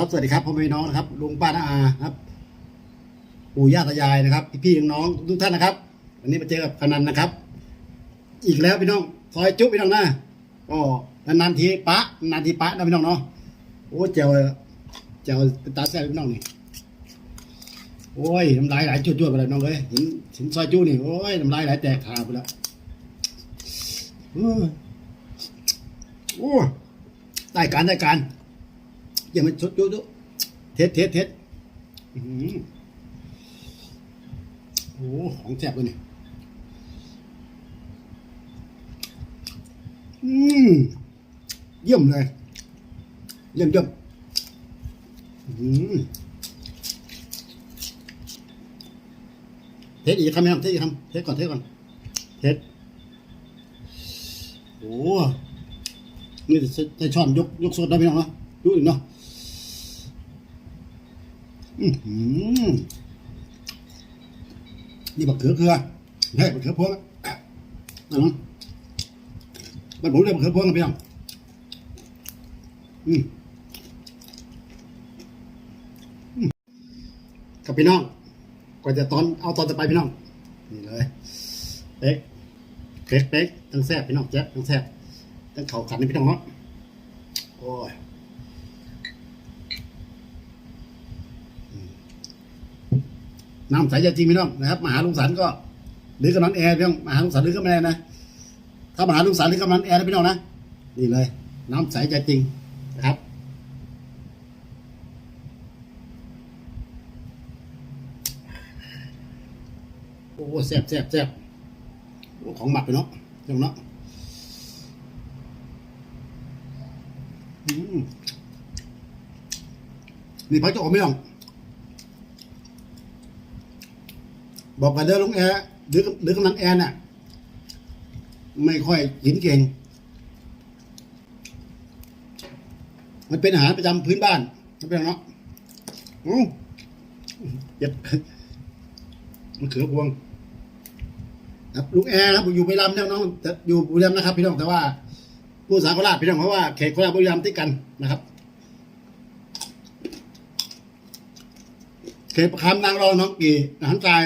ครับสวัสดีครับพ่อแม่พี่น้องนะครับลุงป้าน้าอาครับ ปู่ย่าตายายนะครับ พี่ๆน้องทุกท่านนะครับ วันนี้มาเจอกับพนันนะครับ อีกแล้วพี่น้องซอยจุ๊บพี่น้องนะก็นานๆทีปะนานทีปะนะพี่น้องเนาะโอ้เจ๋วเจ๋วตาแซ่บพี่น้องนี่โอ้ยน้ำลายไหลจุดๆไปเลยน้องเลยเห็นเห็นซอยจุ๊นี่โอ้ยน้ำลายไหลแตกขาไปแล้วโอ้ยโอ้ยได้การได้การ อย่ามาชดยุยุเทสเทสเทสโอ้โหของแซ่บเลยเนี่ยอืมเยี่ยมเลยเยี่ยมเยี่ยมอื้อหือเทสอีกคำไหมครับเทสอีกคำเทสก่อนเทสก่อนเทสโอ้นี่จะช้อนยกยกสดได้ไหมน้องเนาะดูอีกเนาะอือหือ นี่บักเขือเกลือใช่บักเขือพวงอะนั่นมั้งบ้านผมเรียกบักเขือพวงนะพี่น้องกับพี่น้องก่อนจะตอนเอาตอนจะไปพี่น้อง นี่เลยเป๊กเป๊กเป๊กทั้งแซ่บพี่น้องแจ๊บทั้งแซ่บทั้งเข่าขันนี่พี่น้องเนาะโอ้ย น้ำใสจะจริงพี่น้องนะครับมาหาลุงสันก็ หรือกำนันแอร์พี่น้องมาหาลุงสันหรือกำนันแอร์นะถ้ามาหาลุงสันหรือกำนันแอร์นะพี่น้องนะนี่เลย น้ำใสใจจริงนะครับโอ้แซ่บแซ่บแซ่บของหมักไปเนาะพี่น้องเนาะนี่พักจะออกไม่ต้อง บอกกันเด้อลุงแอร์หรือหรือกำนันแอร์น่ะ ไม่ค่อยกินเก่ง มันเป็นอาหารประจำพื้นบ้านนะพี่น้องเนาะอู้เจ็บมันเขือพวง ครับลุงแอร์ครับอยู่บุรีรัมย์นะน้องแต่อยู่บุรีรัมย์นะครับ พี่น้องแต่ว่าผู้สาโคราชพี่น้องเพราะว่าเขตโคราชบุรีรัมย์ติดกันนะครับเขตประคำนางรองน้องกี่อาหารกาย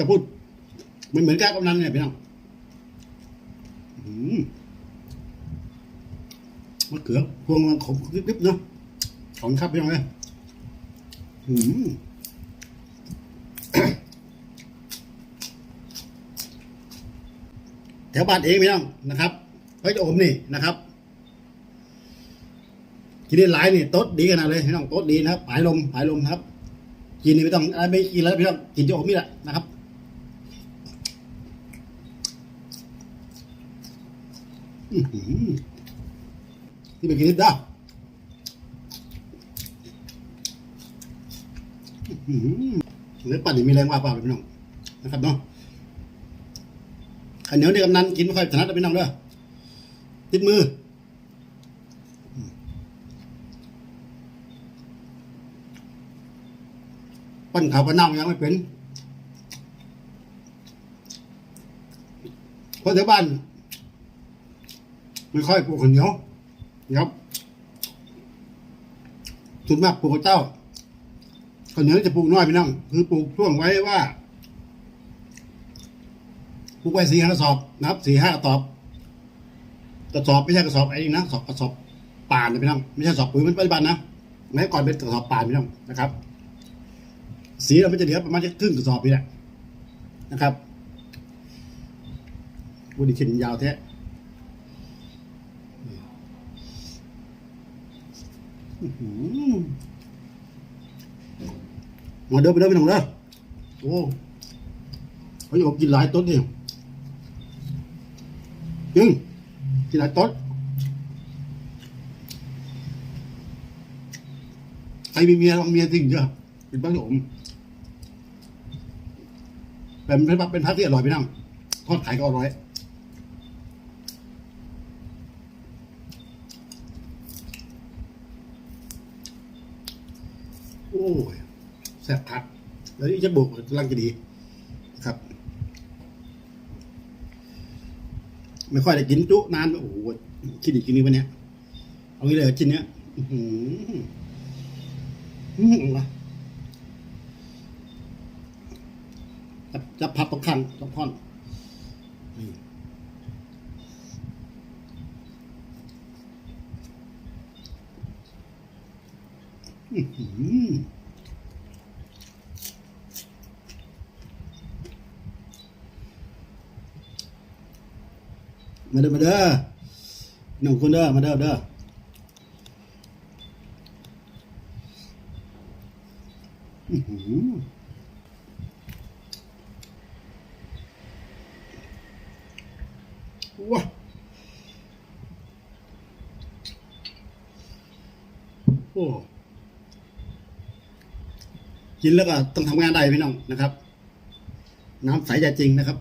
จะพูดมือนเหมือนแก้กำนันเนี่ยพี่น้องมะเขือพวงมันขมกริบๆเนาะของครับพี่น้องเลยอืมแถวบ้านเองพี่น้องนะครับเฮ้ยโอมนี่นะครับกินได้หลายนี่โต๊ดดีขนาดเลยพี่น้องโต๊ดดีนะครับผายลมผายลมครับ กินนี่ไม่ต้องอะไรไม่กินแล้วพี่น้องกินจะโอมนี่แหละนะครับ อื้อหือที่ไปกินนิดเด้ออื้อหือเนื้อปั่นนี่มีแรงว่าเปล่าพี่น้องนะครับเนาะข้าเหนียวเนี่ยกำนันกินไม่ค่อยถนัดนะพี่น้องเด้อติดมือปั้นขาวปั้นเน่ายังไม่เป็นเพราะแถวบ้าน ไม่ค่อยปลูกข้าวเหนียวนะครับส่วนมากปลูกข้าวเจ้าข้าวเหนียวจะปลูกน้อยพี่น้องคือปลูกช่วงไว้ว่าปลูกไว้สี่ห้ากระสอบนะครับสี่ห้ากระสอบกระสอบไม่ใช่กระสอบไอ้นี่นะกระสอบกระสอบป่านนะพี่น้องไม่ใช่กระสอบปุ๋ยมันปัจจุบันนะแม้ก่อนเป็นกระสอบป่านพี่น้องนะครับ สีเราไม่จะเหลือประมาณจะครึ่งกระสอบนี่แหละนะครับวันนี้ขินยาวแท้ อื้อหือ มาเดินไปเดินไปหนอยเด้อโอ้เขาอยู่กินหลายต้นเดียวจริงกินหลายต้นใครมีเมียลองเมียจริงเจ้ะเป็นบ้านผมเป็นเป็นพักเป็นพักที่อร่อยไปนั่งทอดขายก็อร่อย อ้ยแซ่บคักแล้วนี่จะบุกกำลังจะดีครับ ไม่ค่อยได้กินจุนานโอ้โหกินอีกกินนี้วันเนี้ยเอางี้เลยกินเนี้ยอื้อหืออื้อหือวะจะพับตรงข้างตรงท่อนนี่อื้อหือ มาเด้อมาเด้อหนุ่มคุณเด้อมาเด้อเด้ออื้อหือว้าโอ้ กินแล้วก็ต้องทำงานได้พี่น้องนะครับ น้ำใสใจจริงนะครับ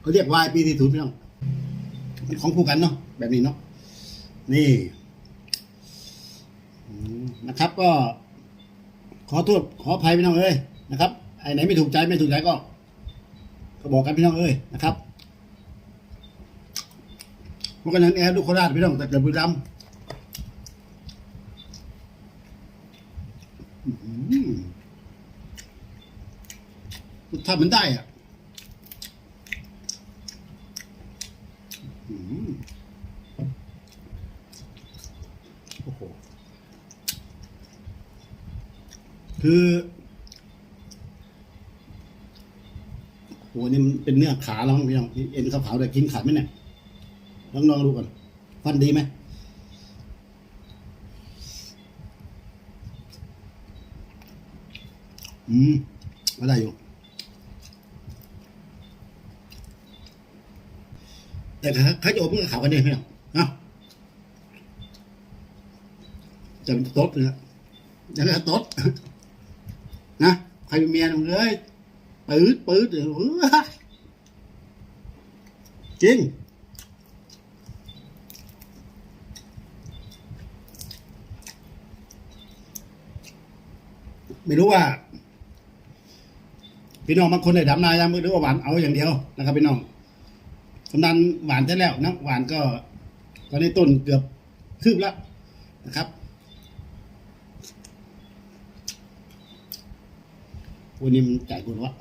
เขาเรียกวายปีที่ศูนย์พี่น้องมันของคู่กันเนาะแบบนี้เนาะนี่นะครับ ก็ ขอโทษขออภัยพี่น้องเอ้ยนะครับไอ้ไหนไม่ถูกใจไม่ถูกใจก็ก็บอกกันพี่น้องเอ้ยนะครับ พราะกันนั้นแอร์ลูโคราชพี่น้องแต่เกิดบุรีรัมย์อื้อหือถ้ามันได้อะอืมโอ้โห คือโหนี่มันเป็นเนื้อขาแล้วพี่น้องเอ็นขาวๆแต่กินขาดไหมเนี่ย ลองลองดูก่อนฟันดีไหมอืมก็ได้อยู่ แต่ขาจะอบมันก็ขาวกันเนี่ยพี่น้องเนาะจะเป็นโต๊ดเลยนะจะเป็นโต๊ดนะใครเป็นเมียมึงเอ้ยปื๊ดปื๊ดเดี๋ยจริง ไม่รู้ว่าพี่น้องบางคนได้ดำนายังไม่รู้ว่าหวานเอาอย่างเดียวนะครับพี่น้องกำนันหวานได้แล้วนะหวานก็ตอนนี้ต้นเกือบคืบแล้วนะครับวันนี้มันจ่ายกุนวะ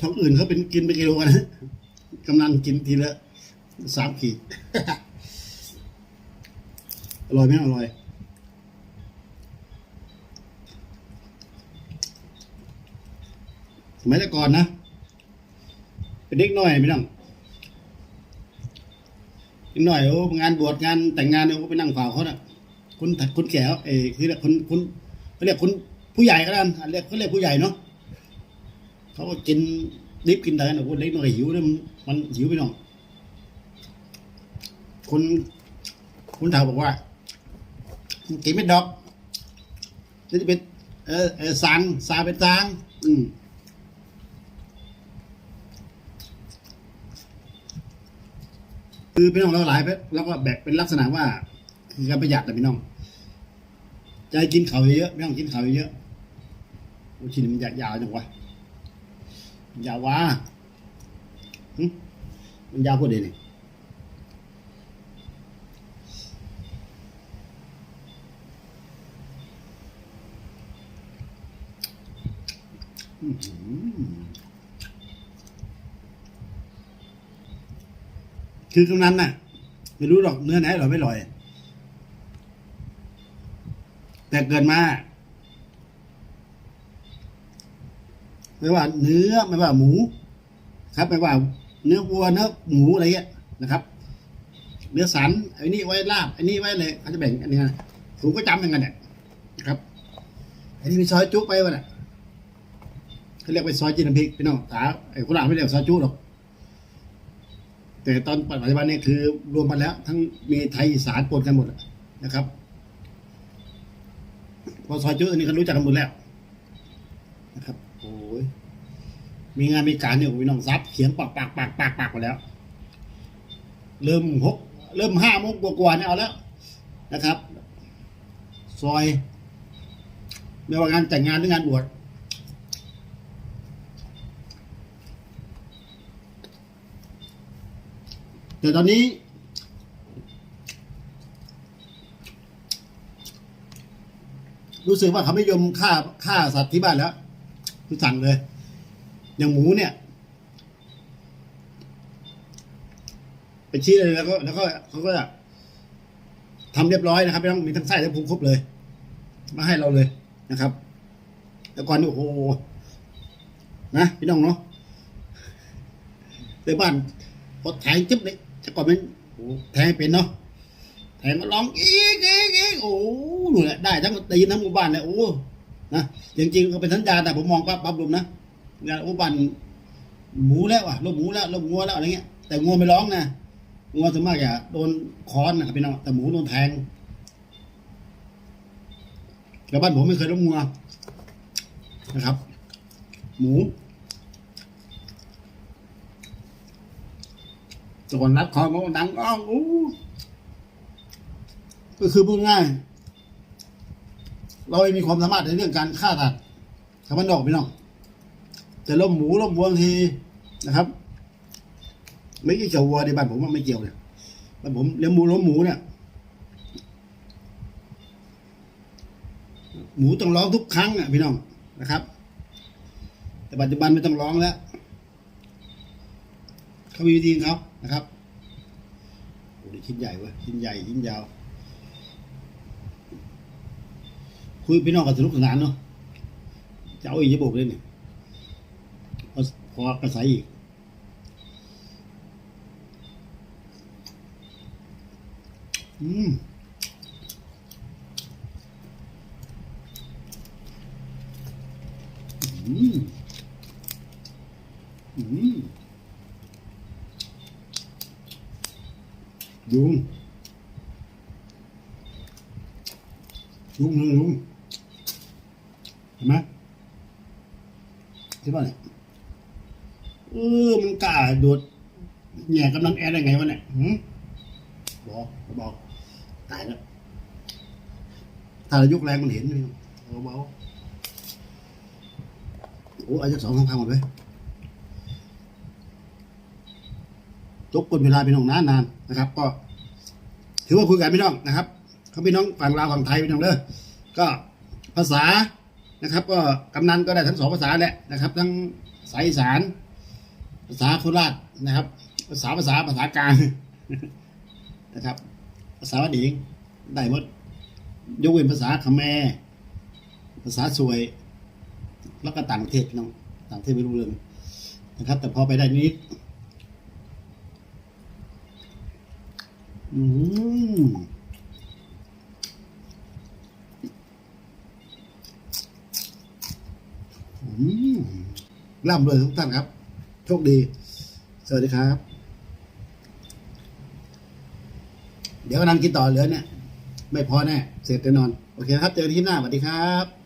ท้องอื่นเขาเป็นกินเป็นกิโลกันะกำนันกินทีละสามขีด อร่อยไหมอร่อย สมัยแต่ก่อนนะ เป็นเด็กน้อยไม่ต้องเด็กน้อยโอ้งานบวชงานแต่งงานเนี่ยโอ้ไปนั่งเฝ้าเขาน่ะคุณคุณแก่เอ้คือเรียกคุณคุณเขาเรียกคุณผู้ใหญ่ก็ได้เรียกเขาเรียกผู้ใหญ่เนาะเขาก็กินดิบกินอะไรนะคุณเล็กน้อยหิวเนี่ยมันหิวไปน้องคุณคุณเฒ่าบอกว่า กินไม่ดอกนี่จะเป็นเออเออสางสาเป็นสางอืมคือพี่น้องเราหลายไปแล้วก็แบกเป็นลักษณะว่า คือการประหยัดแต่พี่น้องใจให้กินเขาเยอะไม่ต้องกินเขาเยอะโอ้ชิ้นมันยาวจังวะยาววะมันยาวพอดีนี่อื้อหือ คือกำนันน่ะ ไม่รู้หรอกเนื้อไหนอร่อยไม่อร่อย แต่เกิดมาไม่ว่าเนื้อไม่ว่าหมู ครับไม่ว่า เนื้อวัวเนื้อหมูอะไรเงี้ยนะครับเนื้อสันไอ้นี่ไว้ลาบไอ้นี่ไว้เลยเขาจะแบ่งอันนี้นะผมก็จำเหมือนกันเนี่ยนะครับไอ้นี่มีซอยจุ๊ไปวะเนี่ยเขาเรียกไปซอยจีนน้ำพริกพี่น้องตาไอ้คนหลังไม่เรียกซอยจุ๊หรอก แต่ตอนปัจจุบันเนี่ยคือรวมมาแล้ว ทั้งมีไทยอีสานปนกันหมดนะครับพอซอยจุอันนี้เขารู้จักกันหมดแล้ว นะครับโอ้ยมีงานมีการเนี่ยโอ้ยน้องซับเขียนปากปากปากปากปากไปแล้ว เริ่มหกเริ่มห้าโมงกว่าๆเนี่ยเอาแล้วนะครับ ซอยไม่ว่างานแต่งงานหรืองานบวช แต่ตอนนี้ รู้สึกว่าเขาไม่ยอมฆ่าฆ่าสัตว์ที่บ้านแล้วคือสั่งเลย อย่างหมูเนี่ย ไปชี้เลยแล้วก็ แล้วก็เขาก็ทำเรียบร้อยนะครับไม่ต้องมีทั้งไส้ทั้งพุงครบเลย มาให้เราเลยนะครับ แต่ก่อนนี่โอ้โหนะพี่น้องเนาะในบ้านพอแทงจิ๊บเลย แต่ก่อนมันโอ้แทงเป็นเนาะแทงมาร้องอีกอีกอีกโอ้โหนูแหละได้ทั้งได้ยินทั้งหมู่บ้านเลยโอ้นะจริงๆก็เป็นสัญญาแต่ผมมองปั๊บปั๊บลมนะงานหมู่บ้านหมูแล้วอะลบหมูแล้วลบงัวแล้วอะไรเงี้ยแต่งัวไม่ร้องนะงัวส่วนมากจะโดนค้อนนะครับพี่น้องแต่หมูโดนแทงแต่บ้านผมไม่เคยล้มงัวนะครับ หมู ตอนรัดคอมันก็ดังอ้องอู้ก็คือพูดง่าย เราไม่มีความสามารถในเรื่องการฆ่าสัตว์ชาวบ้านนอกพี่น้องแต่ล้มหมูล้มวัวทีนะครับ ไม่เกี่ยววัวในบ้านผมว่าไม่เกี่ยวเนี่ยบ้านผมเลี้ยงหมูล้มหมูเนี่ยหมูต้องร้องทุกครั้งอะพี่น้องนะครับ แต่ปัจจุบันไม่ต้องร้องแล้วเขามีวิธีของเขา นะครับโอ้ยชิ้นใหญ่เว้ยชิ้นใหญ่ชิ้นยาว คุยพี่น้องกันสนุกสนานเนาะจะเอาอีกจะบอกเลยเนี่ยพอพอกระใสอีกอืมอืมอืม ยุงยุงยุงยุงเห็นไหมที่บ้านเนี่ยเออมันกล้าโดดแง่กำลังแอร์ได้ไงวะเนี่ยหืมบอกบอกตายแล้วถ้าเรายกแรงมันเห็นนี่เบาๆโอ้อาจจะสองสามครั้งหมดเลย จกกนเวลาพี่น้องนานนานนะครับ ก็ ถือว่าคุยกันพี่น้องนะครับเขาพี่น้องฝั่งลาวฝั่งไทยพี่น้องเด้อก็ภาษานะครับ ก็กำนันก็ได้ทั้งสองภาษาแหละนะครับ ทั้งสายอีสานภาษาโคราชนะครับ ภาษาภาษาภาษากลางนะครับ ภาษาวัดเองได้หมดยกเว้นภาษาเขมรภาษาสวย แล้วก็ต่างประเทศพี่น้องต่างประเทศไม่รู้เรื่องนะครับ แต่พอไปได้นิด อืมร่ำรวยทุกท่านครับ โชคดี สวัสดีครับ เดี๋ยวกำลังกินต่อเหลือเนี่ย ไม่พอแน่ เสร็จแน่นอน โอเคครับ เจอกันที่หน้า สวัสดีครับ